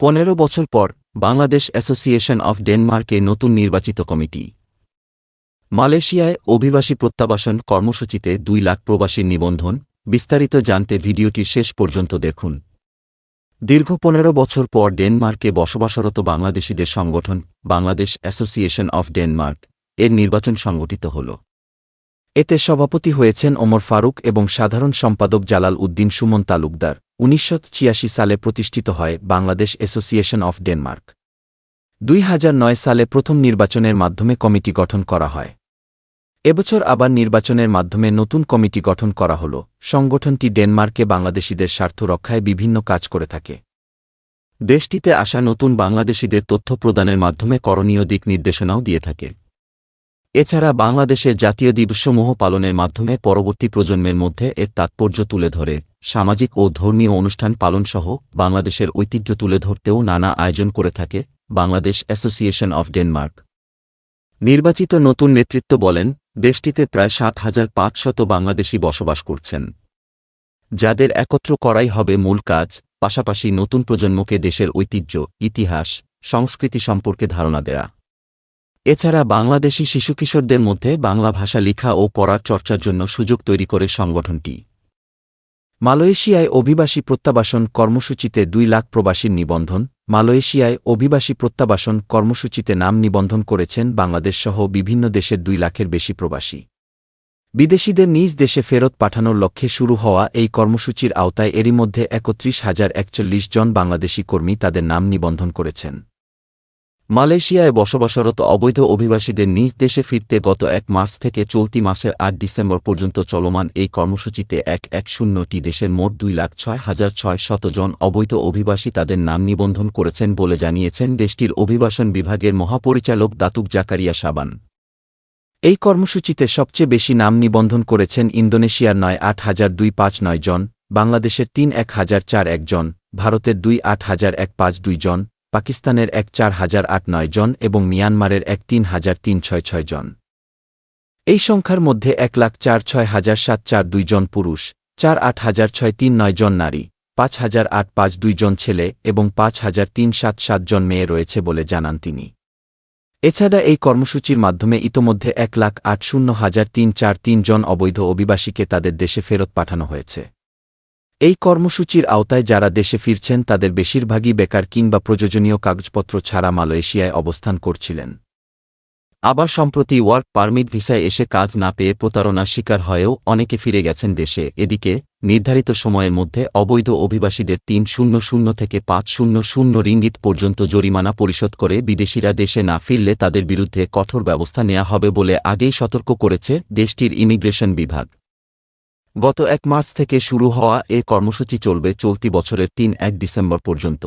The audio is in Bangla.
পনেরো বছর পর, বাংলাদেশ অ্যাসোসিয়েশন অফ ডেনমার্কে নতুন নির্বাচিত কমিটি। মালয়েশিয়ায় অভিবাসী প্রত্যাবাসন কর্মসূচিতে দুই লাখ প্রবাসীর নিবন্ধন, বিস্তারিত জানতে ভিডিওটি শেষ পর্যন্ত দেখুন। দীর্ঘ পনেরো বছর পর ডেনমার্কে বসবাসরত বাংলাদেশিদের সংগঠন, বাংলাদেশ অ্যাসোসিয়েশন অফ ডেনমার্ক, এর নির্বাচন সংগঠিত হল। এতে সভাপতি হয়েছেন ওমর ফারুক এবং সাধারণ সম্পাদক জালাল উদ্দিন সুমন তালুকদার। উনিশশো ছিয়াশি সালে প্রতিষ্ঠিত হয় বাংলাদেশ অ্যাসোসিয়েশন অফ ডেনমার্ক। দুই হাজার নয় সালে প্রথম নির্বাচনের মাধ্যমে কমিটি গঠন করা হয়। এবছর আবার নির্বাচনের মাধ্যমে নতুন কমিটি গঠন করা হল। সংগঠনটি ডেনমার্কে বাংলাদেশিদের স্বার্থ রক্ষায় বিভিন্ন কাজ করে থাকে। দেশটিতে আসা নতুন বাংলাদেশিদের তথ্য প্রদানের মাধ্যমে করণীয় দিক নির্দেশনাও দিয়ে থাকে। এছাড়া বাংলাদেশের জাতীয় দিবসসমূহ পালনের মাধ্যমে পরবর্তী প্রজন্মের মধ্যে এর তাৎপর্য তুলে ধরে। সামাজিক ও ধর্মীয় অনুষ্ঠান পালনসহ বাংলাদেশের ঐতিহ্য তুলে ধরতেও নানা আয়োজন করে থাকে বাংলাদেশ অ্যাসোসিয়েশন অফ ডেনমার্ক। নির্বাচিত নতুন নেতৃত্ব বলেন, দেশটিতে প্রায় সাত হাজার পাঁচশত বাংলাদেশি বসবাস করছেন। যাদের একত্র করাই হবে মূল কাজ, পাশাপাশি নতুন প্রজন্মকে দেশের ঐতিহ্য, ইতিহাস, সংস্কৃতি সম্পর্কে ধারণা দেয়া। এছাড়া বাংলাদেশি শিশু কিশোরদের মধ্যে বাংলা ভাষা লেখা ও পড়ার চর্চার জন্য সুযোগ তৈরি করে সংগঠনটি। মালয়েশিয়ায় অভিবাসী প্রত্যাবাসন কর্মসূচিতে দুই লাখ প্রবাসীর নিবন্ধন, মালয়েশিয়ায় অভিবাসী প্রত্যাবাসন কর্মসূচিতে নাম নিবন্ধন করেছেন বাংলাদেশসহ বিভিন্ন দেশের দুই লাখের বেশি প্রবাসী। বিদেশিদের নিজ দেশে ফেরত পাঠানোর লক্ষ্যে শুরু হওয়া এই কর্মসূচির আওতায় এরই মধ্যে একত্রিশ হাজার একচল্লিশ জন বাংলাদেশি কর্মী তাদের নাম নিবন্ধন করেছেন। মালয়েশিয়ায় বসবাসরত অবৈধ অভিবাসীদের নিজ দেশে ফিরতে গত এক মাস থেকে চলতি মাসের আট ডিসেম্বর পর্যন্ত চলমান এই কর্মসূচিতে এক এক শূন্যটি দেশের মোট দুই লাখ ছয় হাজার ছয় শত জন অবৈধ অভিবাসী তাদের নাম নিবন্ধন করেছেন বলে জানিয়েছেন দেশটির অভিবাসন বিভাগের মহাপরিচালক দাতুক জাকারিয়া সাবান এই কর্মসূচিতে সবচেয়ে বেশি নাম নিবন্ধন করেছেন ইন্দোনেশিয়ার নয় আট হাজার দুই পাঁচ নয় জন, বাংলাদেশের তিন এক হাজার চার এক জন, ভারতের দুই আট হাজার এক পাঁচ দুই জন পাকিস্তানের এক চার হাজার আট নয় জন এবং মিয়ানমারের এক তিন হাজার তিন ছয় ছয় জন। এই সংখ্যার মধ্যে এক লাখ চার ছয় হাজার সাত চার দুই জন পুরুষ, চার আট হাজার ছয় তিন নয় জন নারী, পাঁচ হাজার আট পাঁচ দুই জন ছেলে এবং পাঁচ হাজার তিন সাত সাত জন মেয়ে রয়েছে বলে জানান তিনি। এছাড়া এই কর্মসূচির মাধ্যমে ইতোমধ্যে এক লাখ আট শূন্য হাজার তিন চার তিন জন অবৈধ অভিবাসীকে তাদের দেশে ফেরত পাঠানো হয়েছে। এই কর্মসূচির আওতায় যারা দেশে ফিরছেন তাদের বেশিরভাগই বেকার কিংবা প্রয়োজনীয় কাগজপত্র ছাড়া মালয়েশিয়ায় অবস্থান করছিলেন। আবার সম্প্রতি ওয়ার্ক পারমিট ভিসায় এসে কাজ না পেয়ে প্রতারণার শিকার হয়েও অনেকে ফিরে গেছেন দেশে। এদিকে, নির্ধারিত সময়ের মধ্যে অবৈধ অভিবাসীদের তিন শূন্য শূন্য থেকে পাঁচ শূন্য শূন্য রিঙ্গিত পর্যন্ত জরিমানা পরিশোধ করে বিদেশিরা দেশে না ফিরলে তাদের বিরুদ্ধে কঠোর ব্যবস্থা নেওয়া হবে বলে আগেই সতর্ক করেছে দেশটির ইমিগ্রেশন বিভাগ। গত এক মার্চ থেকে শুরু হওয়া এ কর্মসূচি চলবে চলতি বছরের তিন এক ডিসেম্বর পর্যন্ত।